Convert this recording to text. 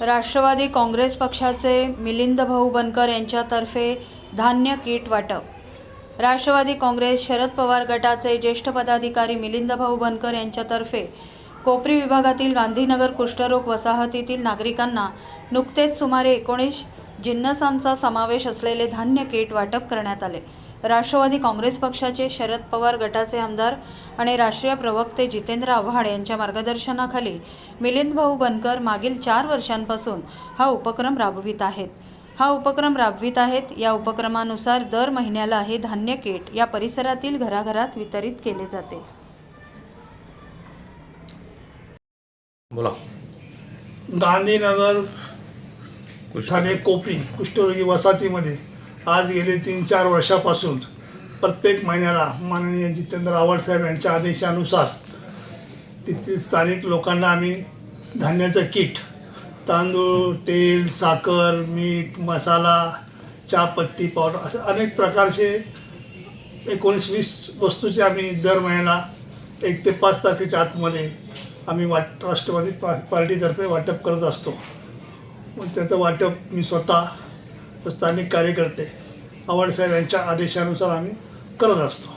राष्ट्रवादी काँग्रेस पक्षाचे मिलिंद भाऊ बनकर यांच्यातर्फे धान्य किट वाटप. राष्ट्रवादी काँग्रेस शरद पवार गटाचे ज्येष्ठ पदाधिकारी मिलिंद भाऊ बनकर यांच्यातर्फे कोपरी विभागातील गांधीनगर कुष्ठरोग वसाहतीतील नागरिकांना नुकतेच सुमारे एकोणीस जिन्नसांचा समावेश असलेले धान्य किट वाटप करण्यात आले. राष्ट्रवादी काँग्रेस पक्षाचे शरद पवार गटाचे आमदार आणि राष्ट्रीय प्रवक्ते जितेंद्र आव्हाड यांच्या मार्गदर्शनाखाली मिलिंद भाऊ बनकर मागील चार वर्षांपासून हा उपक्रम राबवित आहेत. हा उपक्रम राबवित आहेत. या उपक्रमानुसार दर महिन्याला हे धान्य किट या परिसरातील घराघरात वितरित केले जाते. बोला. गांधीनगर ठाणे कोपरी कुष्ठरोगी वसाहतीमध्ये आज गेले तीन चार वर्षापासून प्रत्येक महिन्याला माननीय जितेंद्र आव्हाड साहेब यांच्या आदेशानुसार तिथील स्थानिक लोकांना आम्ही धान्याचं किट तांदूळ तेल साखर मीठ मसाला चहापत्ती पावडर असे अनेक प्रकारचे एकोणीस वीस वस्तूचे आम्ही दर महिन्याला एक ते पाच तारखेच्या आतमध्ये आम्ही वाट राष्ट्रवादी पा पार्टीतर्फे वाटप करत असतो. मग त्याचं वाटप मी स्वतः स्थानिक कार्यकर्ते आव्हाडसाहेब यांच्या आदेशानुसार आम्ही करत असतो.